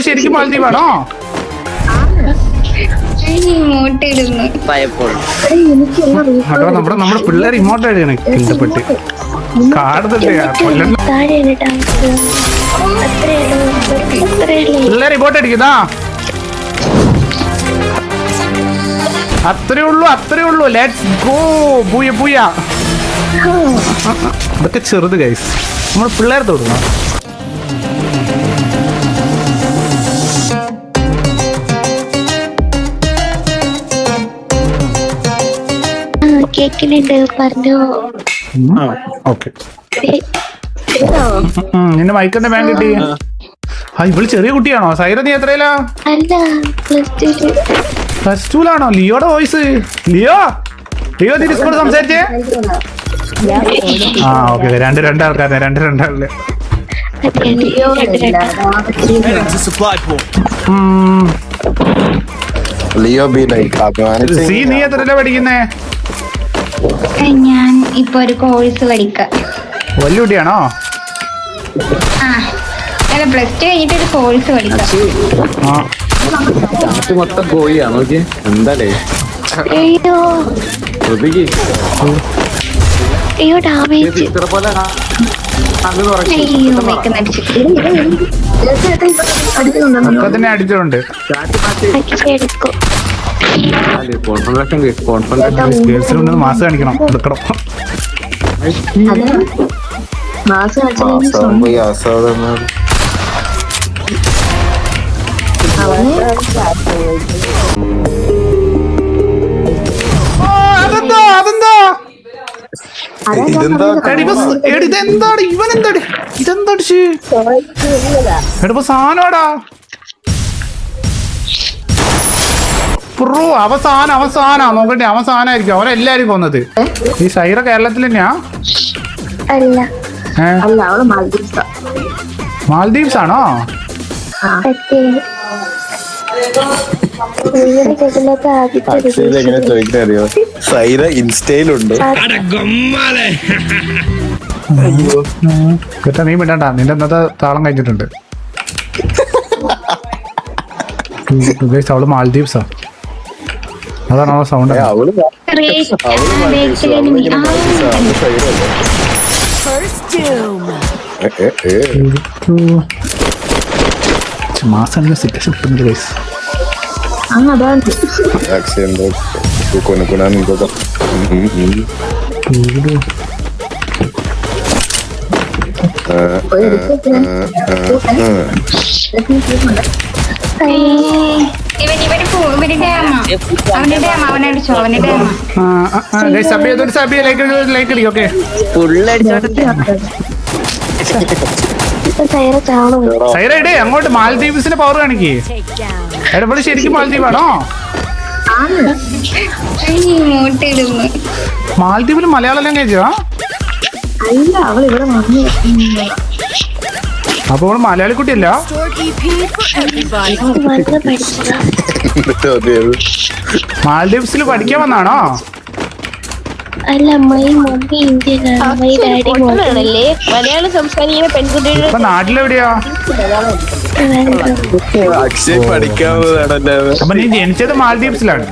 എടപ്പള്ളി ശരിക്കും മാലദ്വീപാണോ? അപ്പൊ നമ്മുടെ നമ്മുടെ പിള്ളേർ കാണുന്നുണ്ട് താഴെയാണ് ഡാൻസ് അത്രയുള്ളൂ അത്രയുള്ളൂ പിള്ളേർ ഇങ്ങോട്ട് അടിക്കുന്നതാ അത്രേ ഉള്ളൂ അത്രേ ഉള്ളൂ. ലെറ്റ്സ് ഗോ പൂയ പൂയ. ഇതൊക്കെ ചെറുത് ഗൈസ് നമ്മൾ പിള്ളേർ തൊടുന്നു. ആ കേക്കിനുണ്ട് പറഞ്ഞു. ഓക്കെ. നിന്റെ മൈക്കന്റെ ബാങ്ക് കിട്ടി ആ. ഇവൾ ചെറിയ കുട്ടിയാണോ? സൈറ നീ എത്രയിലാ? അല്ല പ്ലസ് ടു പ്ലസ് ടുലാണോ ലിയോടെ വോയിസ് ലിയോ? ലിയോ തിരി സ്കൂൾ സംസാരിച്ചേ? ആ ഓക്കെ രണ്ട് രണ്ടാൾക്കാരെ രണ്ട് രണ്ടാളിൽ ലിയോ ബി ലൈക്ക് സി നീ എത്രയിലാ പഠിക്കുന്നേ? ഞാൻ ഇപ്പൊ ഒരു കോഴ്സ് പഠിക്ക. വല്ലുടിയാണോ ആ അല്ല പ്ലസ് ടു കഴിഞ്ഞിട്ട് ഒരു കോഴ്സ് പഠിക്കാം. ആ. ചാറ്റ് മൊത്തം പോയിയാ നോക്കി എന്താലേ? അയ്യോ. ഡാമേജ് ഇത്ര പോലെ അടിച്ചിട്ടുണ്ട് ചാറ്റ് മാറ്റി എടുക്കും കോൺഫിഡൻസ് മാസം കാണിക്കണം എടുക്കണം. അതെന്താ അതെന്താ ഇതെന്താ ഇവൻ എന്താടി ഇതെന്താടി? എടിപ്പോ സാധനമാടാ പ്രോ അവസാനം അവസാനാ നോക്കട്ടെ അവസാനായിരിക്കും അവരെല്ലാരും കൊന്നത് ഈ സൈറ കേരളത്തിൽ തന്നെയാ? മാൽദീവ്സ് ആണോ എങ്ങനെ ചോദിക്കാൻ അറിയോ സൈര ഇൻസ്റ്റയിലുണ്ട് കേട്ടാ നീ വിടണ്ട നിന്റെ അന്നത്തെ താളം കഴിഞ്ഞിട്ടുണ്ട് അവൾ മാൽദീവ്സാ അതാണ് ആ സൗണ്ട് അവൾ മാ- അവൾ മാൽഡീവ്സ്, അവളിങ്ങനെ മാൽഡീവ്സ് ആ, അവൾ സൈര അല്ലേ? ഏ, ഏ, ഏ. മാസം സിറ്റുവേഷൻ കിട്ടുന്നുണ്ട് ഗൈസ് അക്ഷയ് എന്തോ കൊനുക്കുണാൻ എന്തോ ഉം, ഉം. ആ, ആ, ആ, ആ, ആ. ഇവൻ ഇവർ പോ- ഇവർ ഡാമ അവന്റെ ഡാമ അവനടിച്ചോ അവന്റെ ഡാമ ഗൈസ് സബ് ചെയ്തൊരു സബ് ലൈക്ക് ലൈക്ക് അടി ഓക്കെ ഫുള്ളടിച്ചോട്ടെ ഇപ്പൊ സൈറ ചാവണം സൈറ ഇടേ അങ്ങോട്ട് മാൽദീവ്സിന്റെ പവർ കാണിക്കേ. എടപ്പള്ളി ശരിക്കും മാൽദ്വീപ് ആണോ മാൽദ്വീപിൽ മലയാളം ലാംഗ്വേജോ അവൾ മലയാളി കുട്ടിയല്ല. മാലദ്വീപ്സിൽ പഠിക്കാൻ വന്നാണോ? അല്ല മലയാളം സംസാരിക്കുന്ന നാട്ടിലെവിടെയാ അക്ഷയ് അത്. അപ്പൊ നീ ജനിച്ചത് മാൽദീവ്സിലാണ്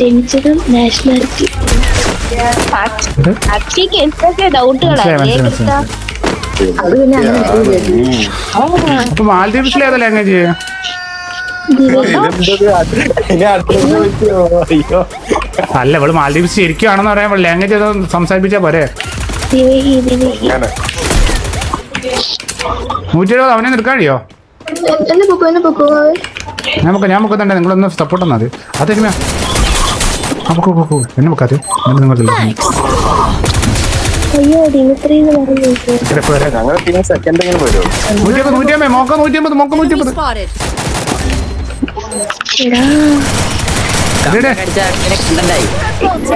ജനിച്ചതും നാഷണാലിറ്റി അക്ഷയ്ക്ക് എന്തൊക്കെ ഡൗട്ടുകളാ മനസ്സിലായി, മനസ്സിലായി, മനസ്സിലായി. അപ്പൊ മാലദ്വീപ്സിൽ ഏതാ ലാംഗ്വേജ് അത് അല്ല ഇവൾ മാൽദീവ്സ് ശരിക്കും പറയാൻ ലാംഗ്വേജ് ഏതോ സംസാരിപ്പിച്ചാ പോരെ. നൂറ്റി എഴുപത് അവനെ നിൽക്കാൻ കഴിയോ ഞാൻ ഞാൻ മുക്കുന്നുണ്ട് നിങ്ങളൊന്ന് സപ്പോർട്ട് തന്നാൽ നമുക്ക് പോക്കൂ എന്നെ മുക്കാതെ നിങ്ങളില്ല അയ്യോ ദിമിത്രി എന്ന് പറഞ്ഞു ഞങ്ങൾ പിന്നെ സെക്കൻഡ് നൂറ്റിയമ്പത് നൂറ്റിയമ്പത് മോക്ക നൂറ്റിയമ്പത് മോക്ക നൂറ്റിയമ്പത്?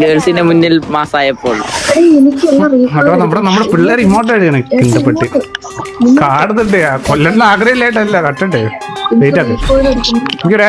ഗേൾസിന്റെ മുന്നിൽ മാസായപ്പോൾ. നമ്മുടെ നമ്മുടെ പിള്ളേർ ഇങ്ങോട്ടാണ് കിണ്ടപ്പെട്ട് കാണുന്നുണ്ട് കൊല്ലണ്ട ആഗ്രഹമില്ലായിട്ടല്ല കട്ടണ്ടേ? വെയിറ്റ് ആക്ക് എനിക്ക് ഒരു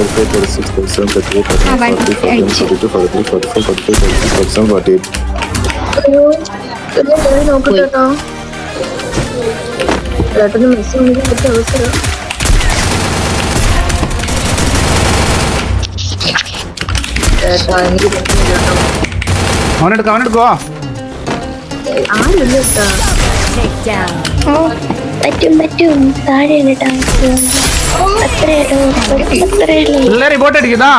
ഉദ്ദേശിച്ച മറ്റേ അഞ്ചാലോ മറ്റേ സൂര്യ കറക്റ്റ് മുകളിൽ നോക്കാണേ സൈഡിലുണ്ട് ഇവിടെ മുകളിൽ ഒരുത്തുണ്ട് അവനെടുക്കുവോ നോക്കട്ടോ ചേട്ടന് മെസ്സി മുന്നിൽ പറ്റിയ അവസരം ചേട്ടാ എനിക്ക് പറ്റുന്നില്ല കേട്ടോ അവനെടുക്കുക അവനെടുക്കുവോ ആരുമില്ല ചേട്ടാ ഓ പറ്റും പറ്റും. താഴെയാണ് ടാസ്ക് പിള്ളേർ റിപ്പോർട്ട് അടിക്കുന്നോ?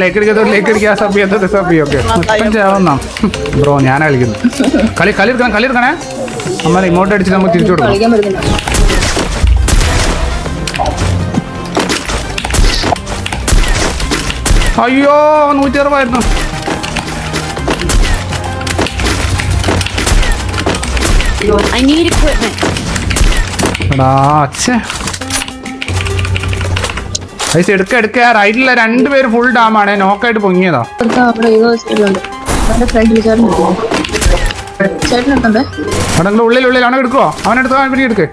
ലൈക്ക് അടിക്കാത്ത ലൈക്ക് അടിക്കുക. സബ് ചെയ്യാത്ത സബ് ഓക്കെ ചെയ്യാവുന്ന ബ്രോ ഞാനാ കളിക്കുന്നു കളി കളി എടുക്കണം കളി എടുക്കണേ. അമ്മ ഇമോട്ട് അടിച്ച് നമുക്ക് തിരിച്ചു കൊടുക്കണം അയ്യോ നൂറ്റി അറുപതായിരുന്നു എടാ അച്ഛേ പൈസ എടുക്ക എടുക്ക. റൈറ്റിലെ രണ്ടുപേര് ഫുൾ ഡാമാണ് നോക്കായിട്ട് പൊങ്ങിയതാ. അവിടെ ഉള്ളിൽ ഉള്ളിൽ. അവനെ എടുക്കുവോ? അവനെടുത്തോ അവൻ പിടി എടുക്ക്.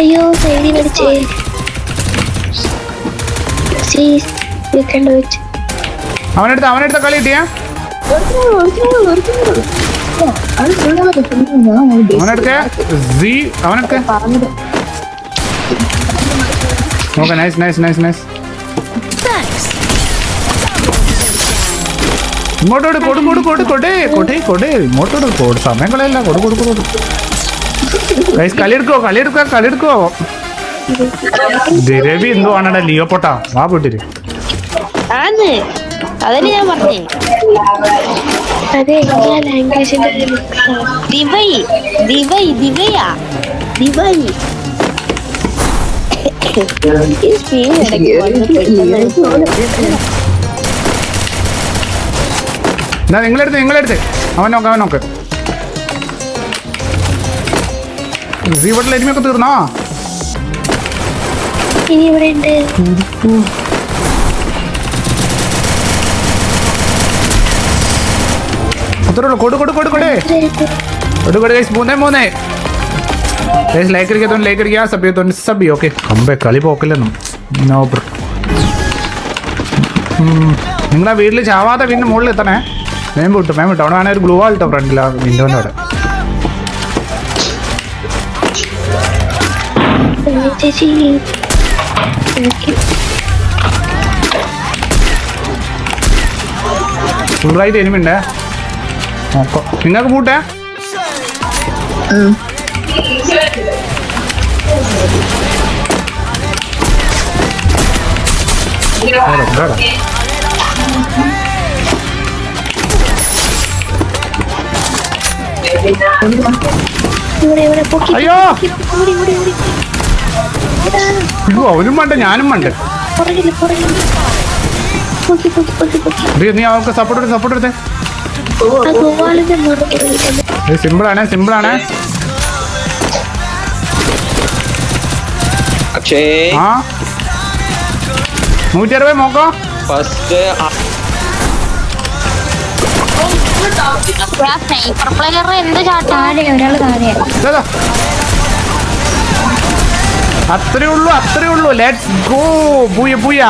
അയ്യോ വെച്ച്. അവനെടുത്ത അവനെടുത്ത കളി കിട്ടിയാ? അവനെടുക്ക. സി അവനെടുക്ക. Okay nice nice nice nice ഇങ്ങോട്ടോട് കൊടു കൊടു കൊടു കൊടേ കൊടേ കൊടേ ഇങ്ങോട്ടോട് കൊടു സമയം കളയല്ല. കൊടു കൊടു കൊടു ഗൈസ് കളി എടുക്കോ കളി എടുക്കോ കളി എടുക്കോ. രവി എന്തോ ആണടാ ലിയോ പൊട്ടാ. വാ പൊട്ടിര്. അതന്നെ ഞാൻ പറഞ്ഞേ. അതെ എല്ലാ ലാംഗ്വേജിന്റെ ഒരു ദിവൈ ദിവൈ ദിവയാ. ദിവൈ. ഈ സ്ക്രീൻ ഇടയ്ക്ക് വന്ന് പെട്ടെന്ന് എന്നാ നിങ്ങളെടുത്ത് നിങ്ങളെടുത്ത്. അവൻ നോക്ക് അവൻ നോക്ക്. ഇവിടെ എരുമയൊക്കെ തീർന്നോ? ഇനി ഇവിടെ ഉണ്ട്. അത്രേ ഉള്ളൂ കൊടു കൊടു കൊടു കൊടു. കൊടു കൊടു ഗൈസ് മൂന്നേ മൂന്നേ. ഗൈസ് ലൈക്ക് അടിക്കാത്തോണ്ട് ലൈക്ക് അടിക്കുക സബ് ചെയ്തോണ്ട് സബ് ചെയ്യും ഓക്കെ കമ്പേ കളി പോക്കില്ലെന്നും? നോ ബ്രോ നിങ്ങളാ വീട്ടിൽ ചാവാത്ത പിന്നെ മുകളിൽ എത്തണേ? മേം വിട്ടു മേം വിട്ടു. അവിടെ വേണേ ഒരു ഗ്ലൂ വാൾ ഇട്ടോ ഫ്രണ്ടിൽ ആ വിൻഡോന്റെ അവിടെ. റൈറ്റ് എനിമിണ്ടേ നിങ്ങൾക്ക് പൊക്കി അയ്യോ! അയ്യോ, അവനും വേണ്ട ഞാനും മണ്ട് നീ അവർക്ക് സപ്പോർട്ട് എടുത്ത് സപ്പോർട്ട് എടുത്തേ. സിമ്പിളാണ് പക്ഷേ ആ. നൂറ്റി അറുപത് നോക്കോ ഫസ്റ്റ് അത്രേ ഉള്ളൂ അത്രേ ഉള്ളൂ. ലെറ്റ്സ് ഗോ പൂയ പൂയ.